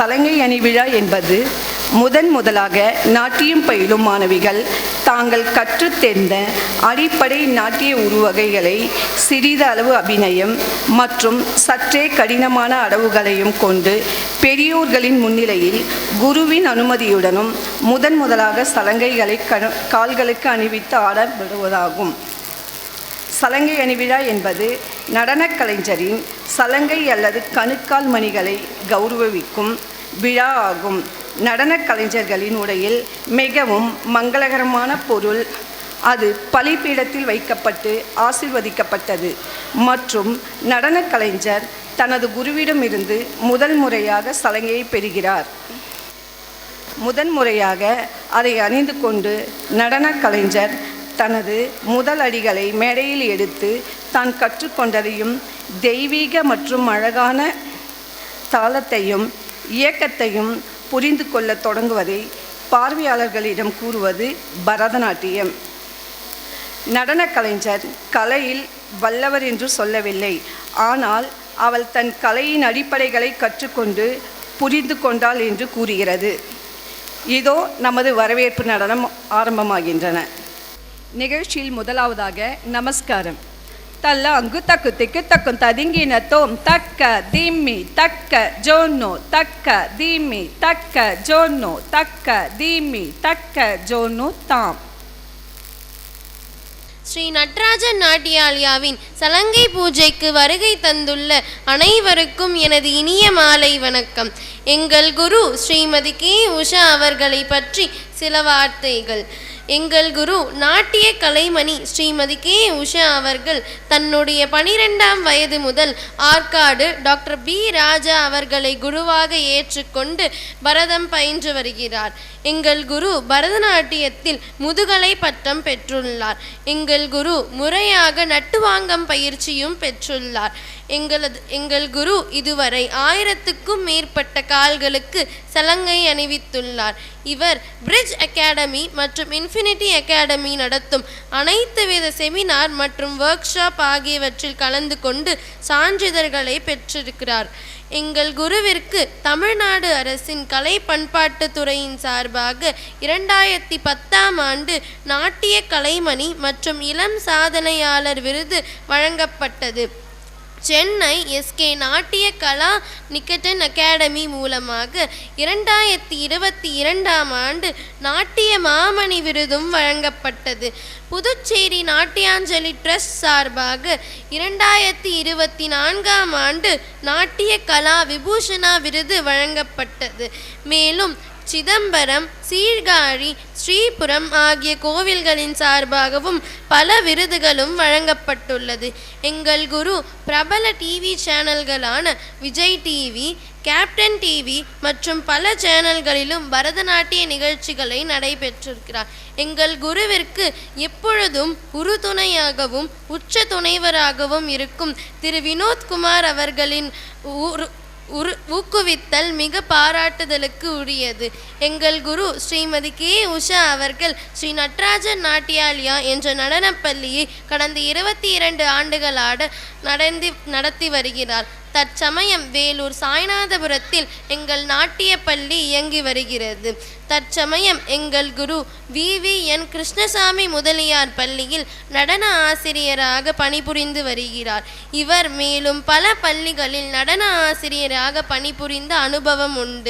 சலங்கை அணி விழா என்பது முதன் முதலாக நாட்டியம் பயிலும் மாணவிகள் தாங்கள் கற்றுத்தேர்ந்த அடிப்படை நாட்டிய உருவகைகளை சிறிதளவு அபிநயம் மற்றும் சற்றே கடினமான அடவுகளையும் கொண்டு பெரியோர்களின் முன்னிலையில் குருவின் அனுமதியுடனும் முதன் முதலாக சலங்கைகளை கால்களுக்கு அணிவித்து ஆடப்படுவதாகும் சலங்கை அணிவிழா என்பது நடனக் கலைஞரின் சலங்கை அல்லது கணுக்கால் மணிகளை கௌரவிக்கும் விழா ஆகும். நடனக் கலைஞர்களின் உடையில் மிகவும் மங்களகரமான பொருள் அது பலிபீடத்தில் வைக்கப்பட்டு ஆசிர்வதிக்கப்பட்டது. மற்றும் நடனக் கலைஞர் தனது குருவிடமிருந்து முதல் முறையாக சலங்கையை பெறுகிறார். முதன் முறையாக அதை அணிந்து கொண்டு நடனக் கலைஞர் தனது முதல் அடிகளை மேடையில் எடுத்து தான் கற்றுக்கொண்டதையும் தெய்வீக மற்றும் அழகான தாளத்தையும் இயக்கத்தையும் புரிந்து கொள்ளத் தொடங்குவதை பார்வையாளர்களிடம் கூறுவது பரதநாட்டியம். நடன கலைஞர் கலையில் வல்லவர் என்று சொல்லவில்லை. ஆனால் அவள் தன் கலையின் அடிப்படைகளை கற்றுக்கொண்டு புரிந்து கொண்டாள் என்று கூறுகிறது. இதோ நமது வரவேற்பு நடனம் ஆரம்பமாகின்றன. நிகழ்ச்சியில் முதலாவதாக நமஸ்காரம். தல்ல அங்கு தக்கு திக்கு தக்கும் ததிங்கின தோம். தக்க திம்மி தக்க ஜோன்னோ. தக்க தீமி தக்க ஜோன்னோ. தக்க தீமி தக்க ஜோன்னோ தாம். ஸ்ரீ நட்ராஜன் நாட்டியாலியாவின் சலங்கை பூஜைக்கு வருகை தந்துள்ள அனைவருக்கும் எனது இனிய மாலை வணக்கம். எங்கள் குரு ஸ்ரீமதி கே உஷா அவர்களை பற்றி சில வார்த்தைகள். எங்கள் குரு நாட்டிய கலைமணி ஸ்ரீமதி கே. உஷா அவர்கள் தன்னுடைய பனிரெண்டாம் வயது முதல் ஆற்காடு டாக்டர் பி. ராஜா அவர்களை குருவாக ஏற்றுக்கொண்டு பரதம் பயின்று வருகிறார். எங்கள் குரு பரதநாட்டியத்தில் முதுகலை பட்டம் பெற்றுள்ளார். எங்கள் குரு முறையாக நட்டுவாங்கம் பயிற்சியும் பெற்றுள்ளார். எங்களது எங்கள் குரு இதுவரை ஆயிரத்துக்கும் மேற்பட்ட கால்களுக்கு சலங்கை அணிவித்துள்ளார். இவர் பிரிட்ஜ் அகாடமி மற்றும் இன்ஃபினிட்டி அகாடமி நடத்தும் அனைத்து வித செமினார் மற்றும் ஒர்க் ஷாப் ஆகியவற்றில் கலந்து கொண்டு சான்றிதழ்களை பெற்றிருக்கிறார். எங்கள் குருவிற்கு தமிழ்நாடு அரசின் கலை பண்பாட்டு துறையின் சார்பாக இரண்டாயிரத்தி பத்தாம் ஆண்டு நாட்டிய கலைமணி மற்றும் இளம் சாதனையாளர் விருது வழங்கப்பட்டது. சென்னை எஸ்கே நாட்டிய கலா நிக்கட்டன் அகாடமி மூலமாக இரண்டாயிரத்தி இருபத்தி இரண்டாம் ஆண்டு நாட்டிய மாமணி விருதும் வழங்கப்பட்டது. புதுச்சேரி நாட்டியாஞ்சலி ட்ரஸ்ட் சார்பாக இரண்டாயிரத்தி இருபத்தி நான்காம் ஆண்டு நாட்டிய கலா விபூஷணா விருது வழங்கப்பட்டது. மேலும் சிதம்பரம் சீர்காழி ஸ்ரீபுரம் ஆகிய கோவில்களின் சார்பாகவும் பல விருதுகளும் வழங்கப்பட்டுள்ளது. எங்கள் குரு பிரபல டிவி சேனல்களான விஜய் டிவி கேப்டன் டிவி மற்றும் பல சேனல்களிலும் பரதநாட்டிய நிகழ்ச்சிகளை நடைபெற்றிருக்கிறார். எங்கள் குருவிற்கு எப்பொழுதும் உறுதுணையாகவும் உச்ச துணைவராகவும் இருக்கும் திரு வினோத்குமார் அவர்களின் உரு ஊக்குவித்தல் மிக பாராட்டுதலுக்கு உரியது. எங்கள் குரு ஸ்ரீமதி கே. உஷா அவர்கள் ஸ்ரீ நட்ராஜன் நாட்டியாலியா என்ற நடனப்பள்ளியை கடந்த இருபத்தி இரண்டு ஆண்டுகளாக நடந்து நடத்தி வருகிறார். தற்சமயம் வேலூர் சாய்நாதபுரத்தில் எங்கள் நாட்டிய பள்ளி இயங்கி வருகிறது. தற்சமயம் எங்கள் குரு V. V. N. Krishnasamy Mudaliar பள்ளியில் நடன ஆசிரியராக பணிபுரிந்து வருகிறார். இவர் மேலும் பல பள்ளிகளில் நடன ஆசிரியராக பணிபுரிந்த அனுபவம் உண்டு.